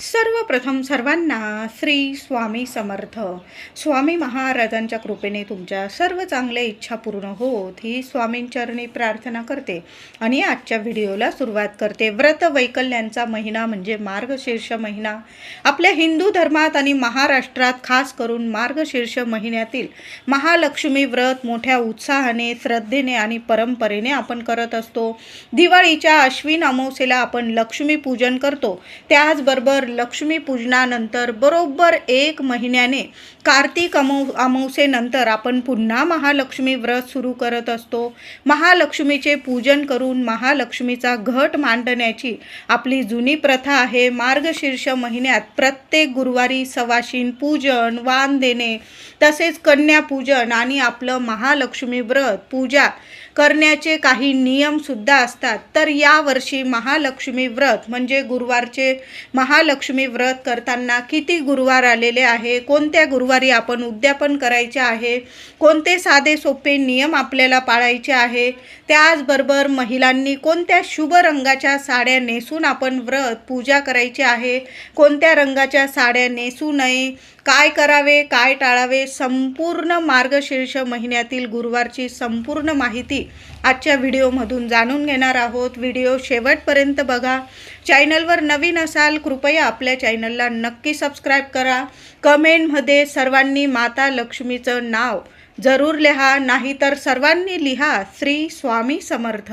सर्वप्रथम सर्वांना श्री स्वामी समर्थ. स्वामी महाराजांच्या कृपेने तुमच्या सर्व चांगल्या इच्छा पूर्ण होत ही स्वामींचरणी प्रार्थना करते. आणि आजच्या व्हिडिओला सुरुवात करते. व्रत वैकल्यांचा महिना म्हणजे मार्गशीर्ष महिना. आपल्या हिंदू धर्मात आणि महाराष्ट्रात खास करून मार्गशीर्ष महिन्यातील महालक्ष्मी व्रत मोठ्या उत्साहाने श्रद्धेने आणि परंपरेने आपण करत असतो. दिवाळीच्या अश्विन अमावस्येला आपण लक्ष्मीपूजन करतो. त्याचबरोबर लक्ष्मीपूजनानंतर बरोबर एक महिन्याने कार्तिक अमौ अमावसेनंतर आपण पुन्हा महालक्ष्मी व्रत सुरू करत असतो. महालक्ष्मीचे पूजन करून महालक्ष्मीचा घट मांडण्याची आपली जुनी प्रथा आहे. मार्गशीर्ष महिन्यात प्रत्येक गुरुवारी सवाशीन पूजन वाण देणे तसेच कन्यापूजन आणि आपलं महालक्ष्मी व्रत पूजा करण्याचे काही नियमसुद्धा असतात. तर यावर्षी महालक्ष्मी व्रत म्हणजे गुरुवारचे महालक्ष्मी व्रत करताना किती गुरुवार आलेले आहे कोणत्या गुरुवारी आपण उद्यापन करायचे आहे कोणते साधे सोपे नियम आपल्याला पाळायचे आहे त्याचबरोबर महिलांनी कोणत्या शुभ रंगाच्या साड्या नेसून आपण व्रत पूजा करायची आहे कोणत्या रंगाच्या साड्या नेसू नये काय करावे काय टाळावे संपूर्ण मार्गशीर्ष महिन्यातील गुरुवारची संपूर्ण माहिती आजच्या व्हिडिओमधून जाणून घेणार आहोत. व्हिडिओ शेवटपर्यंत बघा. चॅनलवर नवीन असाल कृपया आपल्या चॅनलला नक्की सबस्क्राईब करा. कमेंटमध्ये सर्वांनी माता लक्ष्मीचं नाव जरूर लिहा नाहीतर सर्वांनी लिहा श्री स्वामी समर्थ.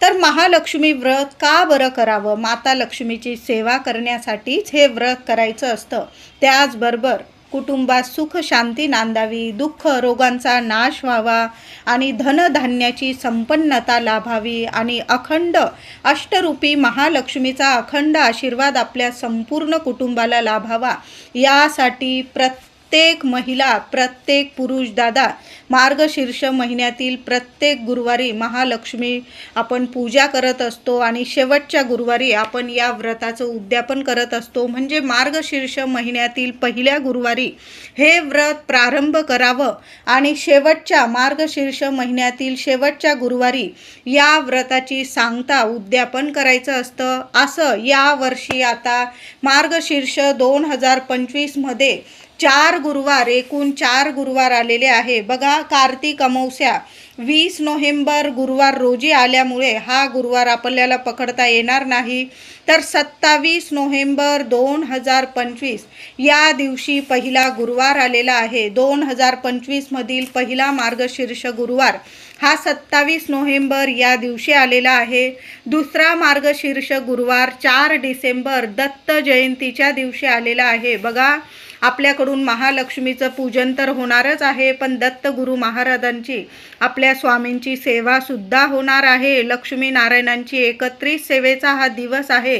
तर महालक्ष्मी व्रत का बरं करावं? माता लक्ष्मीची सेवा करण्यासाठीच हे व्रत करायचं असतं. त्याचबरोबर कुटुंबात सुख शांती नांदावी दुःख रोगांचा नाश व्हावा आणि धनधान्याची संपन्नता लाभावी आणि अखंड अष्टरूपी महालक्ष्मीचा अखंड आशीर्वाद आपल्या संपूर्ण कुटुंबाला लाभावा यासाठी प्रत्येक प्रत्येक महिला प्रत्येक पुरुष दादा मार्गशीर्ष महिन्यातील प्रत्येक गुरुवारी महालक्ष्मी आपण पूजा करत असतो आणि शेवटच्या गुरुवारी आपण या व्रताचं उद्यापन करत असतो. म्हणजे मार्गशीर्ष महिन्यातील पहिल्या गुरुवारी हे व्रत प्रारंभ करावं आणि शेवटच्या मार्गशीर्ष महिन्यातील शेवटच्या गुरुवारी या व्रताची सांगता उद्यापन करायचं असतं. असं यावर्षी आता मार्गशीर्ष दोन हजार पंचवीसमध्ये चार गुरुवार एकूण चार गुरुवार आलेले आहे. बघा कार्तिक अमावस्या वीस नोव्हेंबर गुरुवार रोजी आल्यामुळे हा गुरुवार आपल्याला पकडता येणार नाही. तर सत्तावीस नोव्हेंबर दोन हजार पंचवीस या दिवशी पहिला गुरुवार आलेला आहे. दोन हजार पंचवीसमधील पहिला मार्गशीर्ष गुरुवार हा सत्तावीस नोव्हेंबर या दिवशी आलेला आहे. दुसरा मार्गशीर्ष गुरुवार चार डिसेंबर दत्त जयंतीच्या दिवशी आलेला आहे. बघा आपल्याकडून महालक्ष्मीचं पूजन तर होणारच आहे पण दत्तगुरू महाराजांची आपल्या स्वामींची सेवासुद्धा होणार आहे. लक्ष्मीनारायणांची एकत्रित सेवेचा हा दिवस आहे.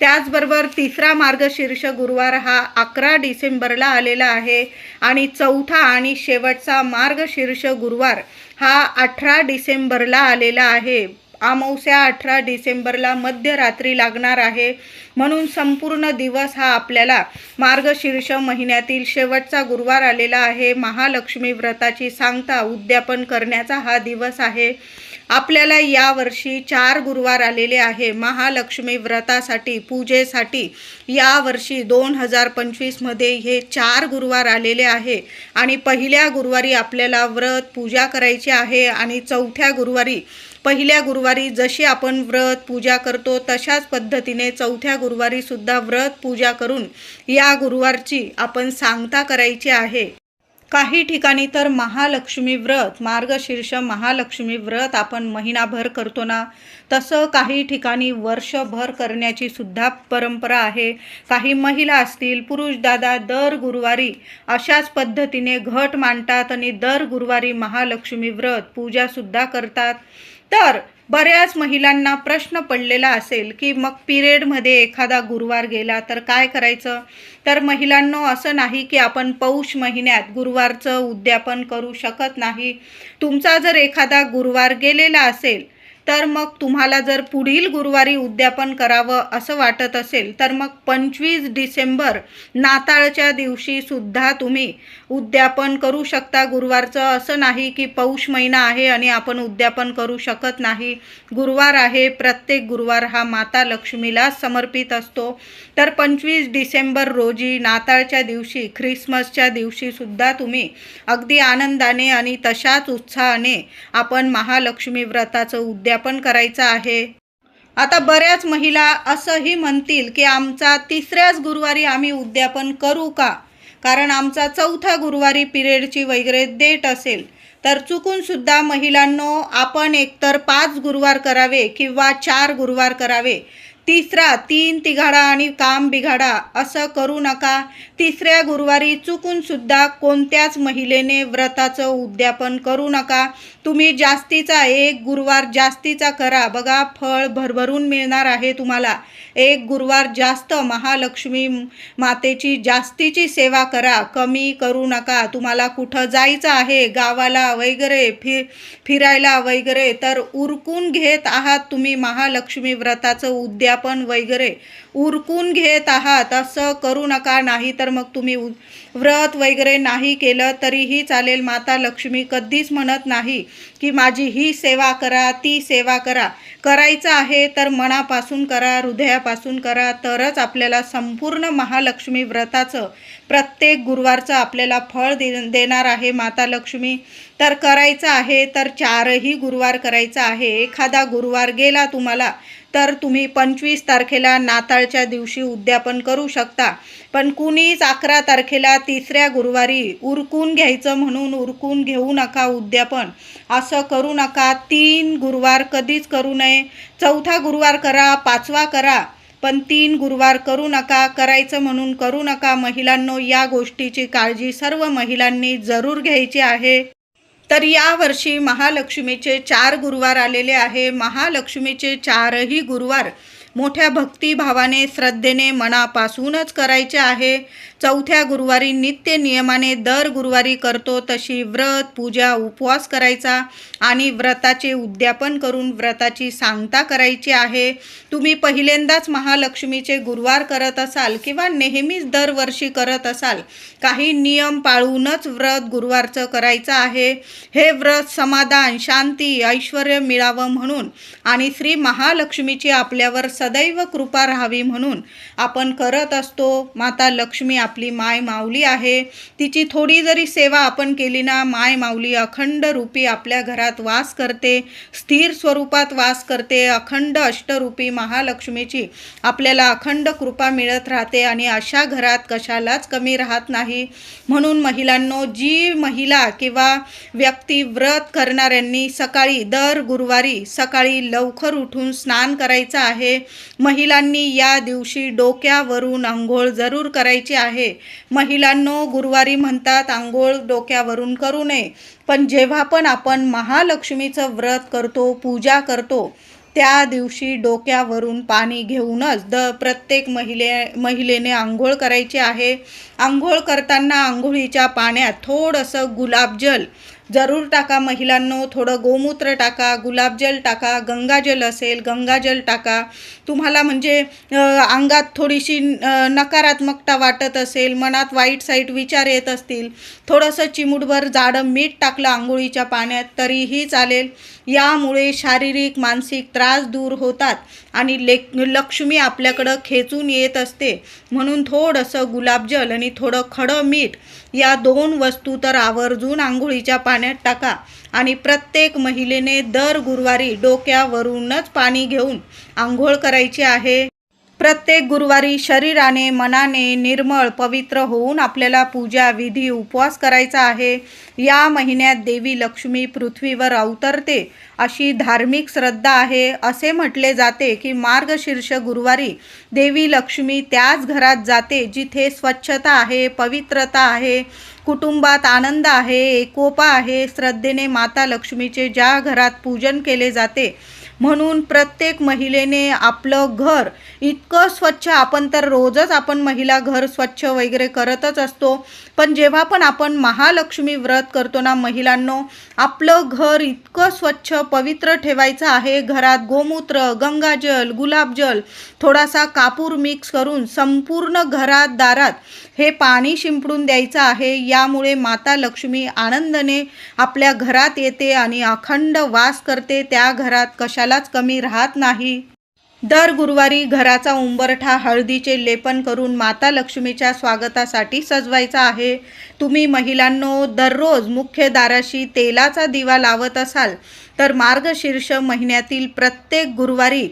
त्याचबरोबर तिसरा मार्गशीर्ष गुरुवार हा अकरा डिसेंबरला आलेला आहे. आणि चौथा आणि शेवटचा मार्गशीर्ष गुरुवार हा अठरा डिसेंबरला आलेला आहे. अमावस्या अठरा डिसेंबरला मध्यरात्री लागणार आहे. म्हणून संपूर्ण दिवस हा आपल्याला मार्गशीर्ष महिन्यातील शेवटचा गुरुवार आलेला आहे. महालक्ष्मी व्रताची सांगता उद्यापन करण्याचा हा दिवस आहे. आपल्याला यावर्षी चार गुरुवार आलेले आहे. महालक्ष्मी व्रतासाठी पूजेसाठी यावर्षी दोन हजार पंचवीसमध्ये हे चार गुरुवार आलेले आहे. आणि पहिल्या गुरुवारी आपल्याला व्रत पूजा करायची आहे. आणि चौथ्या गुरुवारी पहिल्या गुरुवारी जशी आपण व्रत पूजा करतो तशाच पद्धतीने चौथ्या गुरुवारीसुद्धा व्रत पूजा करून या गुरुवारची आपण सांगता करायची आहे. काही ठिकाणी तर महालक्ष्मी व्रत मार्गशीर्ष महालक्ष्मी व्रत आपण महिनाभर करतो ना? तसं काही ठिकाणी वर्षभर करण्याची सुद्धा परंपरा आहे. काही महिला असतील पुरुष दादा दर गुरुवारी अशाच पद्धतीने घट मांडतात आणि दर गुरुवारी महालक्ष्मी व्रत पूजासुद्धा करतात. तर बऱ्याच महिलांना प्रश्न पडलेला असेल की मग पिरियडमध्ये एखादा गुरुवार गेला तर काय करायचं? तर महिलांनो असं नाही की आपण पौष महिन्यात गुरुवारचं उद्यापन करू शकत नाही. तुमचा जर एखादा गुरुवार गेलेला असेल तर मग तुम्हाला जर पुढील गुरुवारी उद्यापन करावं असं वाटत असेल तर मग पंचवीस डिसेंबर नाताळच्या दिवशीसुद्धा तुम्ही उद्यापन करू शकता गुरुवारचं. असं नाही की पौष महिना आहे आणि आपण उद्यापन करू शकत नाही. गुरुवार आहे प्रत्येक गुरुवार हा माता लक्ष्मीला समर्पित असतो. तर पंचवीस डिसेंबर रोजी नाताळच्या दिवशी ख्रिसमसच्या दिवशीसुद्धा तुम्ही अगदी आनंदाने आणि तशाच उत्साहाने आपण महालक्ष्मी व्रताचं उद्यापन करायचं आहे. आता बऱ्याच महिला असंही म्हणतील की आमचा तिसऱ्याच गुरुवारी आम्ही उद्यापन करू का? कारण आमचा चौथा गुरुवारी पिरियडची वगैरे डेट असेल तर चुकूनसुद्धा महिलांनो आपण एकतर पाच गुरुवार करावे किंवा चार गुरुवार करावे. तिसरा तीन तिघाडा आणि काम बिघाडा असं करू नका. तिसऱ्या गुरुवारी चुकूनसुद्धा कोणत्याच महिलेने व्रताचं उद्यापन करू नका. तुम्ही जास्तीचा एक गुरुवार जास्तीचा करा. बघा फळ भरभरून मिळणार आहे तुम्हाला. एक गुरुवार जास्त महालक्ष्मी मातेची जास्तीची सेवा करा. कमी करू नका. तुम्हाला कुठं जायचं आहे? गावाला वगैरे फिर फिरायला वगैरे तर उरकून घेत आहात तुम्ही महालक्ष्मी व्रताचं उद्यापन वगैरे. उरकून घेत आहात. असं करू नका. नाही तर मग तुम्ही उ- व्रत वगैरे नाही केलं तरीही चालेल. माता लक्ष्मी कधीच म्हणत नाही. की माझी ही सेवा करा ती सेवा करा. करायचं आहे तर मनापासून करा हृदयापासून करा तरच आपल्याला संपूर्ण महालक्ष्मी व्रताचं प्रत्येक गुरुवारचं आपल्याला फळ दे देणार आहे माता लक्ष्मी. तर करायचं आहे तर चारही गुरुवार करायचं आहे. एखादा गुरुवार गेला तुम्हाला तर तुम्ही पंचवीस तारखेला नाताळच्या दिवशी उद्यापन करू शकता. पण कुणीच अकरा तारखेला तिसऱ्या गुरुवारी उरकून घ्यायचं म्हणून उरकून घेऊ नका उद्यापन. असं करू नका. तीन गुरुवार कधीच करू नये. चौथा गुरुवार करा पाचवा करा पण तीन गुरुवार करू नका. करायचं म्हणून करू नका. महिलांनो या गोष्टीची काळजी सर्व महिलांनी जरूर घ्यायची आहे. तर यावर्षी महालक्ष्मीचे चार गुरुवार आलेले आहे. महालक्ष्मीचे चारही गुरुवार मोठ्या भक्तिभावाने श्रद्धेने मनापासूनच करायचे आहे. चौथ्या गुरुवारी नित्य नियमाने दर गुरुवारी करतो तशी व्रत पूजा उपवास करायचा आणि व्रताचे उद्यापन करून व्रताची सांगता करायची आहे. तुम्ही पहिल्यांदाच महालक्ष्मीचे गुरुवार करत असाल किंवा नेहमीच दरवर्षी करत असाल काही नियम पाळूनच व्रत गुरुवारचं करायचं आहे. हे व्रत समाधान शांती ऐश्वर मिळावं म्हणून आणि श्री महालक्ष्मीची आपल्यावर सदैव कृपा राहावी म्हणून आपण करत असतो. माता लक्ष्मी आपली माय माऊली आहे. तिची थोडी जरी सेवा आपण केली ना माय माऊली अखंड रूपी आपल्या घरात वास करते. स्थिर स्वरूपात वास करते. अखंड अष्टरूपी महालक्ष्मीची आपल्याला अखंड कृपा मिळत राहते आणि अशा घरात कशालाच कमी राहत नाही. म्हणून महिलांनो जी महिला किंवा व्यक्ती व्रत करणाऱ्यांनी सकाळी दर गुरुवारी सकाळी लवकर उठून स्नान करायचं आहे. महिलांनी या दिवशी डोक्यावरून आंघोळ जरूर करायची आहे. महिलांनो गुरुवारी म्हणतात आंघोळ डोक्यावरून करू नये. पण जेव्हा पण आपण महालक्ष्मीचं व्रत करतो पूजा करतो त्या दिवशी डोक्यावरून पाणी घेऊनच द प्रत्येक महिले महिलेने आंघोळ करायची आहे. आंघोळ करताना आंघोळीच्या पाण्यात थोडंसं गुलाबजल जरूर टाका महिलांनो. थोडं गोमूत्र टाका गुलाबजल टाका गंगाजल असेल गंगाजल टाका. तुम्हाला म्हणजे अंगात थोडीशी नकारात्मकता वाटत असेल मनात वाईट साईट विचार येत असतील थोडंसं चिमूटभर जाडं मीठ टाकलं आंघोळीच्या पाण्यात तरीही चालेल. यामुळे शारीरिक मानसिक त्रास दूर होतात आणि ले लक्ष्मी आपल्याकडं खेचून येत असते. म्हणून थोडंसं गुलाबजल आणि थोडं खडं मीठ या दोन वस्तू तर आवर्जून आंघोळीच्या पाण्यात टाका. आणि प्रत्येक महिलेने दर गुरुवारी डोक्यावरूनच पाणी घेऊन आंघोळ करायची आहे. प्रत्येक गुरुवारी शरीराने मनाने निर्मळ पवित्र होऊन आपल्याला पूजा विधी उपवास करायचा आहे. या महिन्यात देवी लक्ष्मी पृथ्वीवर अवतरते अशी धार्मिक श्रद्धा आहे. असे म्हटले जाते की मार्गशीर्ष गुरुवारी देवी लक्ष्मी त्याच घरात जाते जिथे स्वच्छता आहे पवित्रता आहे. कुटुंबात आनंद आहे एकोपा आहे श्रद्धेने माता लक्ष्मीचे ज्या घरात पूजन केले जाते म्हणून प्रत्येक महिलेने आपलं घर इतकं स्वच्छ आपण तर रोजच आपण महिला घर स्वच्छ वगैरे करतच असतो. पण जेव्हा पण आपण महालक्ष्मी व्रत करतो ना महिलांनो आपलं घर इतकं स्वच्छ पवित्र ठेवायचं आहे. घरात गोमूत्र गंगाजल गुलाबजल थोडासा कापूर मिक्स करून संपूर्ण घरात दारात हे पाणी शिंपडून द्यायचं आहे. यामुळे माता लक्ष्मी आनंदाने आपल्या घरात येते आणि अखंड वास करते. त्या घरात कशा कशालाच कमी राहत नाही. दर गुरुवारी घराचा उंबरठा हळदीचे लेपन करून माता लक्ष्मीच्या स्वागतासाठी सजवायचा आहे. तुम्ही महिलांनो दररोज मुख्य दाराशी तेलाचा दिवा लावत असाल तर मार्गशीर्ष महिन्यातील प्रत्येक गुरुवारी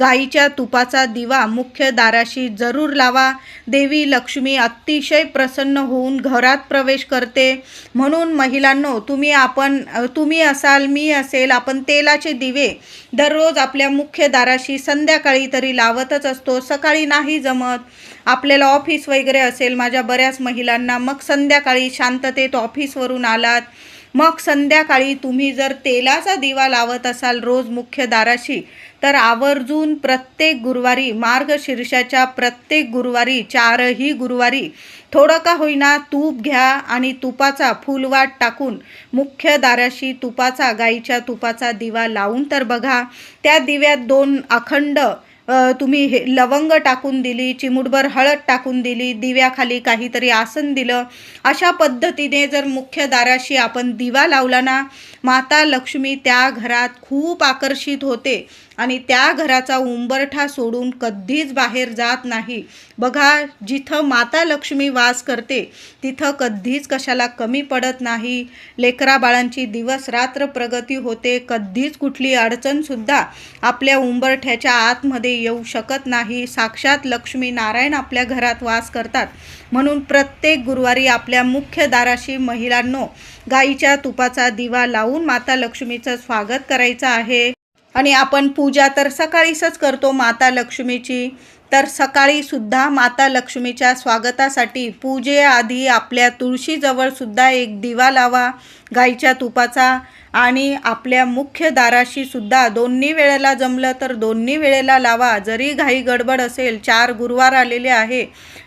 गाईच्या तुपाचा दिवा मुख्य दाराशी जरूर लावा. देवी लक्ष्मी अतिशय प्रसन्न होऊन घरात प्रवेश करते. म्हणून महिलांनो तुम्ही आपण तुम्ही असाल मी असेल आपण तेलाचे दिवे दररोज आपल्या मुख्य दाराशी संध्याकाळी तरी लावतच असतो. सकाळी नाही जमत. आपल्याला ऑफिस वगैरे असेल माझ्या बऱ्याच महिलांना मग संध्याकाळी शांततेत ऑफिसवरून आलात. मग संध्याकाळी तुम्ही जर तेलाचा दिवा लावत असाल रोज मुख्य दाराशी तर आवर्जून प्रत्येक गुरुवारी मार्गशीर्षाच्या प्रत्येक गुरुवारी चारही गुरुवारी थोडं का होईना तूप घ्या आणि तुपाचा फुलवाट टाकून मुख्य दाराशी तुपाचा गाईच्या तुपाचा दिवा लावून तर बघा. त्या दिव्यात दोन अखंड तुम्ही हे लवंग टाकून दिली चिमुटभर हळद टाकून दिली दिव्याखाली काहीतरी आसन दिलं अशा पद्धतीने जर मुख्य दाराशी आपण दिवा लावला ना माता लक्ष्मी त्या घरात खूप आकर्षित होते आणि त्या घराचा उंबरठा सोडून कधीच बाहेर जात नाही. बघा जिथं माता लक्ष्मी वास करते तिथं कधीच कशाला कमी पडत नाही. लेकरा बाळांची दिवस रात्र प्रगती होते कधीच कुठली अडचणसुद्धा आपल्या उंबरठ्याच्या आतमध्ये येऊ शकत नाही. साक्षात लक्ष्मी नारायण आपल्या घरात वास करतात. म्हणून प्रत्येक गुरुवारी आपल्या मुख्य दाराशी महिलांनो गाईच्या तुपाचा दिवा लावून माता लक्ष्मीचं स्वागत करायचं आहे. आणि आपण पूजा तर सकाळीच करतो माता लक्ष्मीची. तर सकाळीसुद्धा माता लक्ष्मीच्या स्वागतासाठी पूजेआधी आपल्या तुळशीजवळसुद्धा एक दिवा लावा गाईच्या तुपाचा आणि आपल्या मुख्य दाराशीसुद्धा दोन्ही वेळेला जमलं तर दोन्ही वेळेला लावा. जरी घाई गडबड असेल चार गुरुवार आलेले आहे.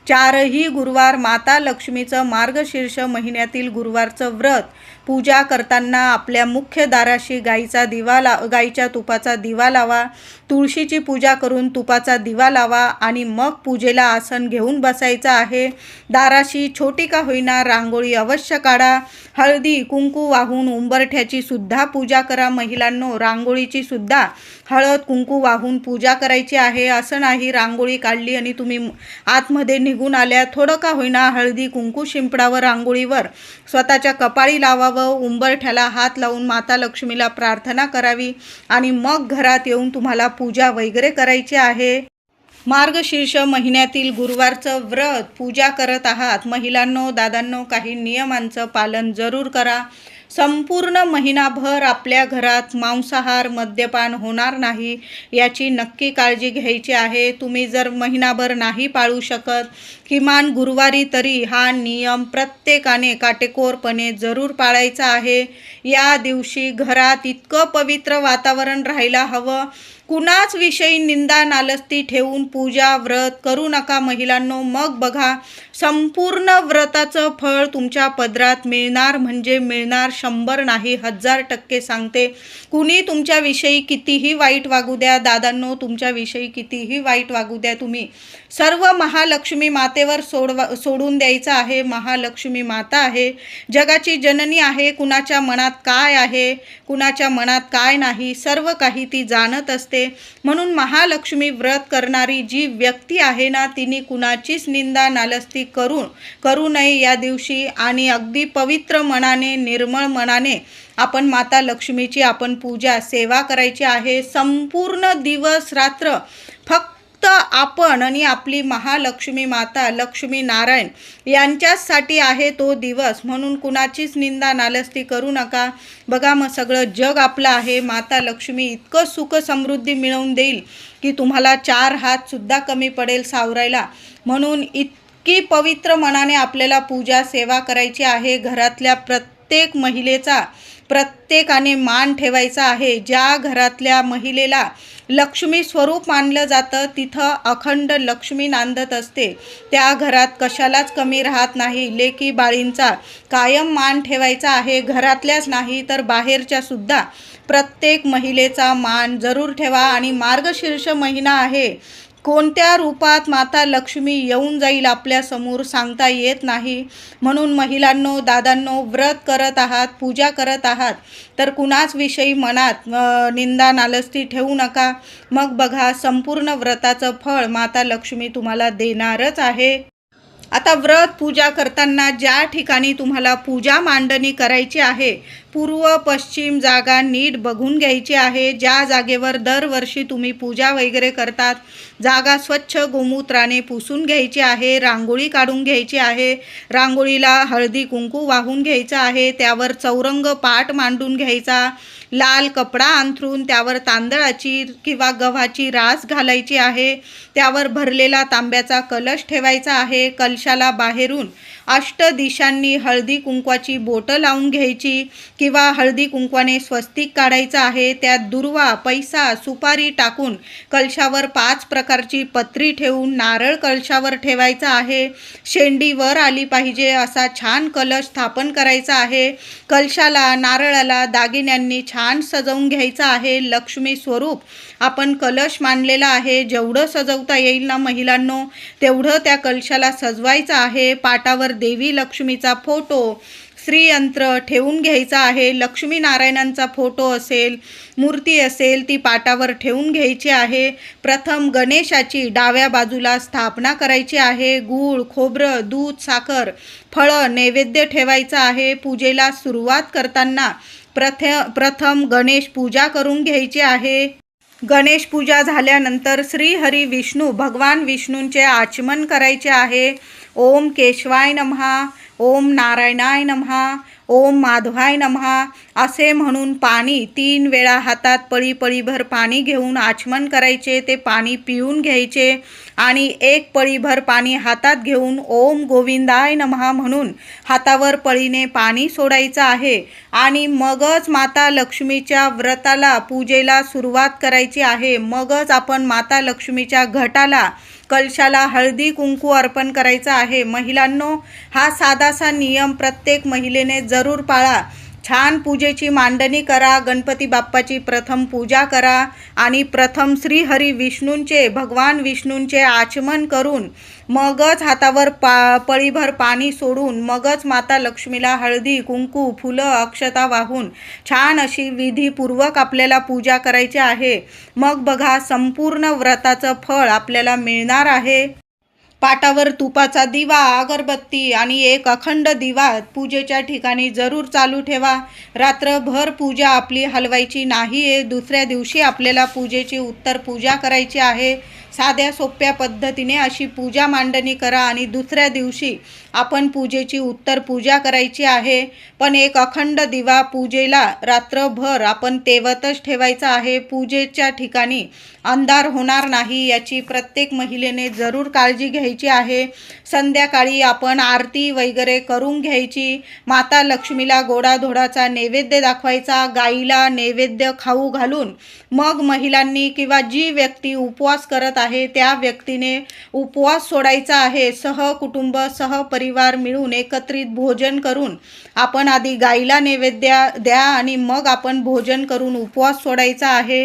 चारही गुरुवार माता लक्ष्मीचं मार्गशीर्ष महिन्यातील गुरुवारचं व्रत. पूजा करताना आपल्या मुख्य दाराशी गाईचा दिवा ला गाईच्या तुपाचा दिवा लावा. तुळशीची पूजा करून तुपाचा दिवा लावा आणि मग पूजेला आसन घेऊन बसायचं आहे. दाराशी छोटी का होईना रांगोळी अवश्य काढा. हळदी कुंकू वाहून उंबरठ्याची सुद्धा पूजा करा. महिलांनो रांगोळीची सुद्धा हळद कुंकू वाहून पूजा करायची आहे. असं नाही रांगोळी काढली आणि तुम्ही आतमध्ये निघून आल्या. थोडं का होईना हळदी कुंकू शिंपडावं रांगोळीवर. स्वतःच्या कपाळी लावावं उंबरठ्याला हात लावून माता लक्ष्मीला प्रार्थना करावी आणि मग घरात येऊन तुम्हाला पूजा वगैरे करायची आहे. मार्गशीर्ष महिन्यातील गुरुवारचं व्रत पूजा करत आहात. महिलांनो दादांनो काही नियमांचं पालन जरूर करा. संपूर्ण महिनाभर आपल्या घरात मांसाहार मद्यपान होणार नाही याची नक्की काळजी घ्यायची आहे. तुम्ही जर महिनाभर नाही पाळू शकत किमान गुरुवारी तरी हा नियम प्रत्येकाने काटेकोरपणे जरूर पाळायचा आहे. या दिवशी घरात इतकं पवित्र वातावरण राहायला हवं. कुणाच विषयी निंदा नालस्ती ठेवून पूजा व्रत करू नका महिलांनो. मग बघा संपूर्ण व्रताचं फळ तुमच्या पदरात मिळणार म्हणजे मिळणार शंभर नाही हजार टक्के सांगते. कुणी तुमच्याविषयी कितीही वाईट वागू द्या दादांनो तुमच्याविषयी कितीही वाईट वागू द्या तुम्ही. सर्व महालक्ष्मी मातेवर सोडवा सोडून द्यायचं आहे महालक्ष्मी माता आहे. जगाची जननी आहे कुणाच्या मनात काय आहे कुणाच्या मनात काय नाही सर्व काही ती जाणत असते. म्हणून महालक्ष्मी व्रत करणारी जी व्यक्ती आहे ना तिने कुणाचीच निंदा नालस्ती करू करू नये या दिवशी. आणि अगदी पवित्र मनाने निर्मळ मनाने आपण माता लक्ष्मीची आपण पूजा सेवा करायची आहे. संपूर्ण दिवस रात्र फक्त आपण आणि आपली महालक्ष्मी माता लक्ष्मी नारायण यांच्याचसाठी आहे तो दिवस. म्हणून कुणाचीच निंदा नालस्ती करू नका. बघा मग सगळं जग आपलं आहे. माता लक्ष्मी इतकं सुख समृद्धी मिळवून देईल की तुम्हाला चार हातसुद्धा कमी पडेल सावरायला. म्हणून इतकी पवित्र मनाने आपल्याला पूजा सेवा करायची आहे. घरातल्या प्रत्येक महिलेचा प्रत्येकाने मान ठेवायचा आहे. ज्या घरातल्या महिलेला लक्ष्मी स्वरूप मानलं जातं तिथं अखंड लक्ष्मी नांदत असते. त्या घरात कशालाच कमी राहत नाही. लेकी बाळींचा कायम मान ठेवायचा आहे. घरातल्याच नाही तर बाहेरच्या सुद्धा. प्रत्येक महिलेचा मान जरूर ठेवा आणि मार्गशीर्ष महिना आहे. कोणत्या रूपात माता लक्ष्मी येऊन जाईल आपल्यासमोर सांगता येत नाही. म्हणून महिलांनो दादांनो व्रत करत आहात पूजा करत आहात तर कुणाच विषयी मनात निंदा नालस्ती ठेवू नका. मग बघा संपूर्ण व्रताचं फळ माता लक्ष्मी तुम्हाला देणारच आहे. आता व्रत पूजा करताना ज्या ठिकाणी तुम्हाला पूजा मांडणी करायची आहे पूर्व पश्चिम जागा नीट बघून घ्यायची आहे. ज्या जागेवर दरवर्षी तुम्ही पूजा वगैरे करतात जागा स्वच्छ गोमूत्राने पुसून घ्यायची आहे रांगोळी काढून घ्यायची आहे रांगोळीला हळदी कुंकू वाहून घ्यायचं आहे त्यावर चौरंग पाट मांडून घ्यायचा लाल कपडा अंथरून त्यावर तांदळाची किंवा गव्हाची रास घालायची आहे त्यावर भरलेला तांब्याचा कलश ठेवायचा आहे कलशाला बाहेरून अष्ट दिशांनी हळदी कुंकवाची बोटं लावून घ्यायची किंवा हळदी कुंकवाने स्वस्तिक काढायचं आहे त्यात दुर्वा पैसा सुपारी टाकून कलशावर पाच प्रकारची पत्री ठेवून नारळ कलशावर ठेवायचा आहे. शेंडी वर आली पाहिजे असा छान कलश स्थापन करायचा आहे. कलशाला नारळाला दागिन्यांनी छान सजवून घ्यायचं आहे. लक्ष्मी स्वरूप आपण कलश मांडलेला आहे. जेवढं सजवता येईल ना महिलांनो तेवढं त्या कलशाला सजवायचं आहे. पाटावर देवी लक्ष्मीचा फोटो श्रीयंत्र ठेवून घ्यायचा आहे. लक्ष्मीनारायणांचा फोटो असेल मूर्ती असेल ती पाटावर ठेवून घ्यायची आहे. प्रथम गणेशाची डाव्या बाजूला स्थापना करायची आहे. गूळ खोबरं दूध साखर फळं नैवेद्य ठेवायचं आहे. पूजेला सुरुवात करताना प्रथ प्रथम गणेश पूजा करून घ्यायची आहे. गणेश पूजा झाल्यानंतर श्रीहरी विष्णू भगवान विष्णूंचे आचमन करायचे आहे. ओम केशवाय नमहा. ओम नारायणाय नमहा ओम माधवाय नमहा. असे म्हणून पाणी तीन वेळा हातात पळी पळीभर पाणी घेऊन आचमन करायचे ते पाणी पिऊन घ्यायचे आणि एक पळीभर पाणी हातात घेऊन ओम गोविंदाय नमहा म्हणून हातावर पळीने पाणी सोडायचं आहे. आणि मगच माता लक्ष्मीच्या व्रताला पूजेला सुरुवात करायची आहे. मगच आपण माता लक्ष्मीच्या घटाला कलशाला हळदी कुंकू अर्पण करायचं आहे. महिलांनो हा साधासा नियम प्रत्येक महिलेने जरूर पाळा. छान पूजेची मांडणी करा गणपती बाप्पाची प्रथम पूजा करा आणि प्रथम श्रीहरी विष्णूंचे भगवान विष्णूंचे आचमन करून मगच हातावर पा पळीभर पाणी सोडून मगच माता लक्ष्मीला हळदी कुंकू फुलं अक्षता वाहून छान अशी विधीपूर्वक आपल्याला पूजा करायची आहे. मग बघा संपूर्ण व्रताचं फळ आपल्याला मिळणार आहे. पाटावर तुपाचा दिवा अगरबत्ती आणि एक अखंड दिवा पूजेच्या ठिकाणी जरूर चालू ठेवा. रात्रभर पूजा आपली हलवायची नाही आहे. दुसऱ्या दिवशी आपल्याला पूजेची उत्तर पूजा करायची आहे. साध्या सोप्या पद्धतीने अशी पूजा मांडणी करा आणि दुसऱ्या दिवशी आपण पूजेची उत्तर पूजा करायची आहे. पण एक अखंड दिवा पूजेला रात्रभर आपण तेवतच ठेवायचा आहे. पूजेच्या ठिकाणी अंधार होणार नाही याची प्रत्येक महिलेने जरूर काळजी घ्यायची आहे. संध्याकाळी आपण आरती वगैरे करून घ्यायची. माता लक्ष्मीला गोडाधोडाचा नैवेद्य दाखवायचा गाईला नैवेद्य खाऊ घालून मग महिलांनी किंवा जी व्यक्ती उपवास करत आहे त्या व्यक्तीने उपवास सोडायचा आहे. सहकुटुंब सहपरिवार मिळून एकत्रित भोजन करून आपण आधी गाईला नैवेद्य द्या आणि मग आपण भोजन करून उपवास सोडायचा आहे.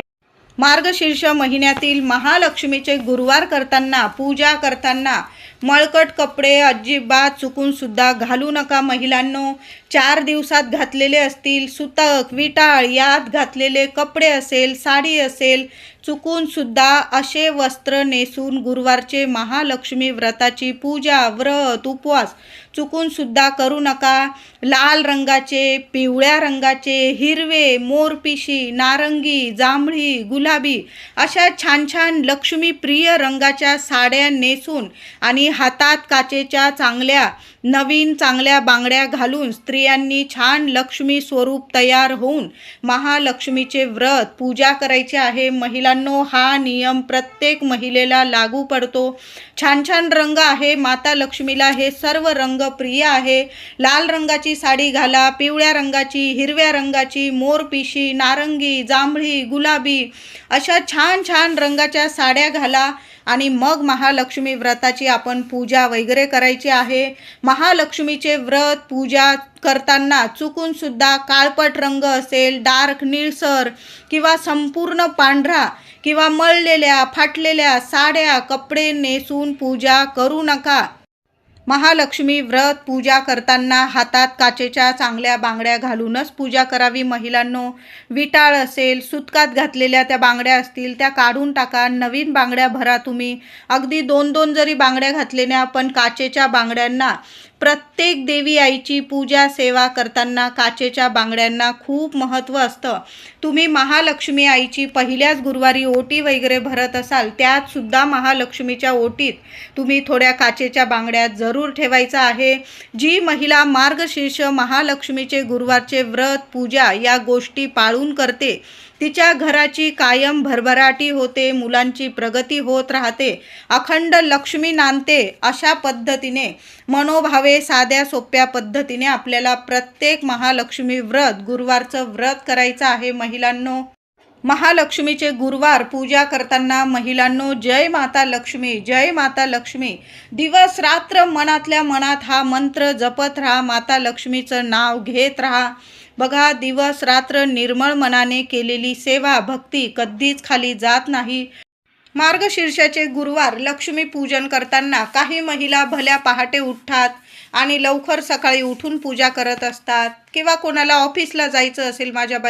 मार्गशीर्ष महिन्यातील महालक्ष्मीचे गुरुवार करताना पूजा करताना मळकट कपडे अजिबात चुकून सुद्धा घालू नका. महिलांनो चार दिवसात घातलेले असतील सुतक विटाळ यात घातलेले कपडे असेल साडी असेल चुकून सुद्धा असे वस्त्र नेसून गुरुवारचे महालक्ष्मी व्रताची पूजा व्रत उपवास चुकून सुद्धा करू नका. लाल रंगाचे पिवळ्या रंगाचे हिरवे मोरपिशी नारंगी जांभळी गुलाबी अशा छान छान लक्ष्मीप्रिय रंगाच्या साड्या नेसून आणि हातात काचेच्या चांगल्या नवीन चांगल्या बांगड्या घालून स्त्रियांनी छान लक्ष्मी स्वरूप तयार होऊन महालक्ष्मीचे व्रत पूजा करायचे आहे. महिलांनो हा नियम प्रत्येक महिलेला लागू पडतो. छान छान रंग आहे. माता लक्ष्मीला हे सर्व रंग प्रिय आहे. लाल रंगाची साडी घाला पिवळ्या रंगाची हिरव्या रंगाची मोरपिशी नारंगी जांभळी गुलाबी अशा छान छान रंगाच्या साड्या घाला आणि मग महालक्ष्मी व्रताची आपण पूजा वगैरे करायची आहे. महालक्ष्मीचे व्रत पूजा करताना चुकून सुद्धा काळपट रंग असेल डार्क निळसर किंवा संपूर्ण पांढरा किंवा मळलेल्या फाटलेल्या साड्या कपडे नेसून पूजा करू नका. महालक्ष्मी व्रत पूजा करताना हातात काचेच्या चांगल्या बांगड्या घालूनच पूजा करावी महिलांनो. विटाळ असेल सुतकात घातलेल्या त्या बांगड्या असतील त्या काढून टाका. नवीन बांगड्या भरा तुम्ही. अगदी दोन दोन जरी बांगड्या घातलेल्या पण काचेच्या बांगड्यांना प्रत्येक देवी आईची पूजा सेवा करताना काचेच्या बांगड्यांना खूप महत्त्व असतं. तुम्ही महालक्ष्मी आईची पहिल्याच गुरुवारी ओटी वगैरे भरत असाल त्यातसुद्धा महालक्ष्मीच्या ओटीत तुम्ही थोड्या काचेच्या बांगड्या जरूर ठेवायचा आहे. जी महिला मार्गशीर्ष महालक्ष्मीचे गुरुवारचे व्रत पूजा या गोष्टी पाळून करते तिच्या घराची कायम भरभराटी होते मुलांची प्रगती होत राहते. अखंड लक्ष्मी नांदते अशा पद्धतीने मनोभावे साध्या सोप्या पद्धतीने आपल्याला प्रत्येक महालक्ष्मी व्रत गुरुवारचं व्रत करायचं आहे महिलांनो. महालक्ष्मीचे गुरुवार पूजा करताना महिलांनो जय माता लक्ष्मी जय माता लक्ष्मी. दिवस रात्र मनातल्या मनात हा मंत्र जपत राहा माता लक्ष्मीचं नाव घेत राहा. बघा दिवस रात्र निर्मळ मनाने केलेली सेवा भक्ती कधीच खाली जात नाही. मार्गशीर्षाचे गुरुवार लक्ष्मी पूजन करताना काही महिला भल्या पहाटे उठतात आणि लवकर सकाळी उठून पूजा करत असतात. किंवा कोणाला ऑफिसला जायचं असेल माझ्या ब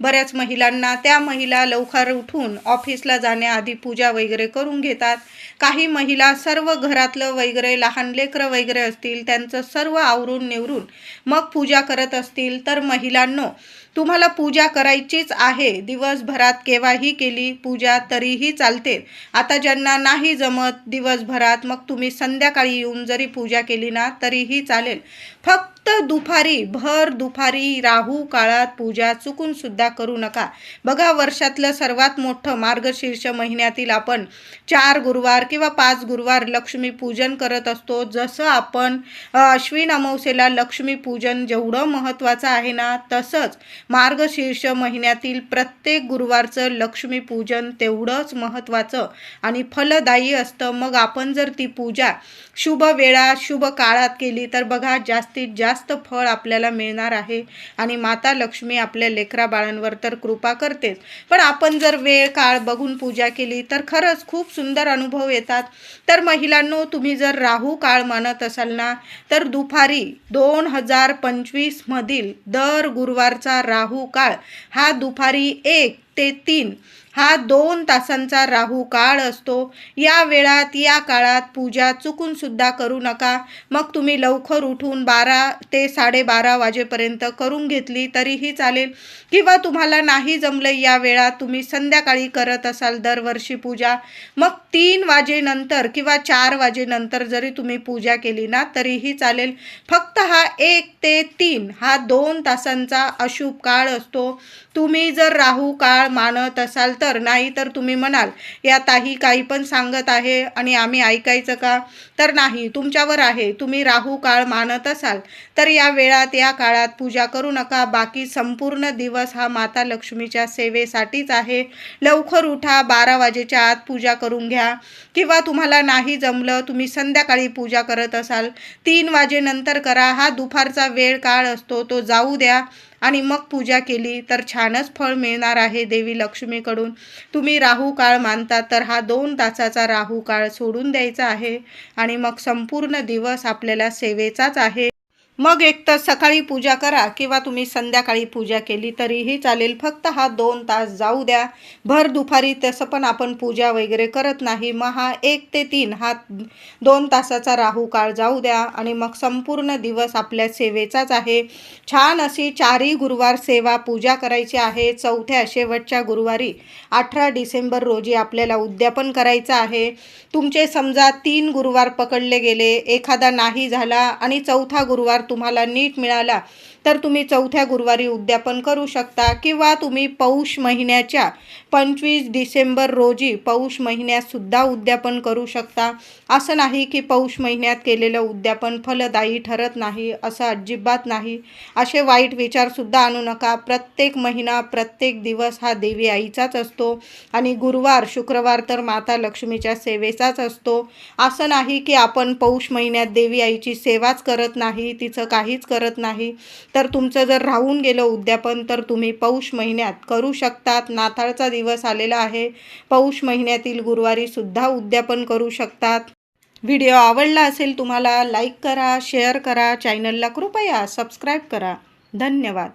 बऱ्याच महिलांना त्या महिला लवकर उठून ऑफिसला जाण्याआधी पूजा वगैरे करून घेतात. काही महिला सर्व घरातलं वगैरे लहान लेकरं वगैरे असतील त्यांचं सर्व आवरून निवरून मग पूजा करत असतील. तर महिलांनो तुम्हाला पूजा करायचीच आहे. दिवसभरात केव्हाही केली पूजा तरीही चालते. आता ज्यांना नाही जमत दिवसभरात मग तुम्ही संध्याकाळी येऊन जरी पूजा केली ना तरीही चालेल. फक्त दुपारी भर दुपारी राहू काळात पूजा चुकून सुद्धा करू नका. बघा वर्षातलं सर्वात मोठं मार्गशीर्ष महिन्यातील आपण चार गुरुवार किंवा पाच गुरुवार लक्ष्मी पूजन करत असतो. जसं आपण अश्विन अमावस्येला लक्ष्मी पूजन जेवढं महत्त्वाचं आहे ना तसंच मार्गशीर्ष महिन्यातील प्रत्येक गुरुवारचं लक्ष्मी पूजन तेवढंच महत्त्वाचं आणि फलदायी असतं. मग आपण जर ती पूजा शुभ वेळा शुभ काळात केली तर बघा जास्त जास्तीत जास्त फळ आपल्याला मिळणार आहे आणि माता लक्ष्मी आपल्या लेकरा बाळांवर तर कृपा करतेच. पण आपण जर वेळ काळ बघून पूजा केली तर खरंच खूप सुंदर अनुभव येतात. तर महिलांनो तुम्ही जर राहू काळ मानत असाल ना तर दुपारी दोन हजार पंचवीसमधील दर गुरुवारचा राहू काळ हा दुपारी एक ते तीन हा दोन तासांचा राहू काळ असतो. या वेळात या काळात पूजा चुकून सुद्धा करू नका. मग तुम्ही लवकर उठून बारा ते साडेबारा वाजेपर्यंत करून घेतली तरीही चालेल. किंवा तुम्हाला नाही जमलं या वेळात तुम्ही संध्याकाळी करत असाल दरवर्षी पूजा मग तीन वाजेनंतर किंवा चार वाजेनंतर जरी तुम्ही पूजा केली ना तरीही चालेल. फक्त हा एक ते तीन हा दोन तासांचा अशुभ काळ असतो. तुम्ही जर राहू काळ मानत असाल तर नाही तर तुम्ही म्हणाल या ताई काही पण सांगत आहे आणि आम्ही ऐकायचं का? तर नाही तुमच्यावर आहे. तुम्ही राहू काळ मानत असाल तर या वेळात या काळात पूजा करू नका. बाकी संपूर्ण दिवस हा माता लक्ष्मीच्या सेवेसाठीच आहे. लवकर उठा बारा वाजेच्या आत पूजा करून घ्या. किंवा तुम्हाला नाही जमलं तुम्ही संध्याकाळी पूजा करत असाल तीन वाजेनंतर करा. हा दुपारचा वेळ काळ असतो तो जाऊ द्या. आणि मग पूजा केली. तर छानच फळ मिळणार आहे देवी लक्ष्मीकडून. तुम्ही राहू काळ मानता तर हा दोन तासाचा राहू काळ सोडून द्यायचा आहे. आणि मग संपूर्ण दिवस आपल्याला सेवेचाच आहे. मग एक तर सकाळी पूजा करा किंवा तुम्ही संध्याकाळी पूजा केली तरीही चालेल. फक्त हा दोन तास जाऊ द्या. भर दुपारी तसं पण आपण पूजा वगैरे करत नाही. मग हा एक ते तीन हा दोन तासाचा राहू काळ जाऊ द्या आणि मग संपूर्ण दिवस आपल्या सेवेचाच आहे. छान अशी चारही गुरुवार सेवा पूजा करायची आहे. चौथ्या शेवटच्या गुरुवारी अठरा डिसेंबर रोजी आपल्याला उद्यापन करायचं आहे. तुमचे समजा तीन गुरुवार पकडले गेले एखादा नाही झाला आणि चौथा गुरुवार तुम्हाला नीट मिळाला तर तुम्ही चौथ्या गुरुवारी उद्यापन करू शकता किंवा तुम्ही पौष महिन्याच्या पंचवीस डिसेंबर रोजी पौष महिन्यात सुद्धा उद्यापन करू शकता. असं नाही की पौष महिन्यात केलेलं उद्यापन फलदायी ठरत नाही असं अजिबात नाही. असे वाईट विचारसुद्धा आणू नका. प्रत्येक महिना प्रत्येक दिवस हा देवी आईचाच असतो आणि गुरुवार शुक्रवार तर माता लक्ष्मीच्या सेवेचाच असतो. असं नाही की आपण पौष महिन्यात देवी आईची सेवाच करत नाही. तिचं काहीच करत नाही. तर तुमचं जर राहून गेलं उद्यापन तर तुम्ही पौष महिन्यात करू शकतात. नाताळचा दिवस आलेला आहे. पौष महिन्यातील गुरुवारी सुद्धा उद्यापन करू शकतात. व्हिडिओ आवडला असेल तुम्हाला लाईक करा शेअर करा. चॅनलला कृपया सबस्क्राईब करा. धन्यवाद.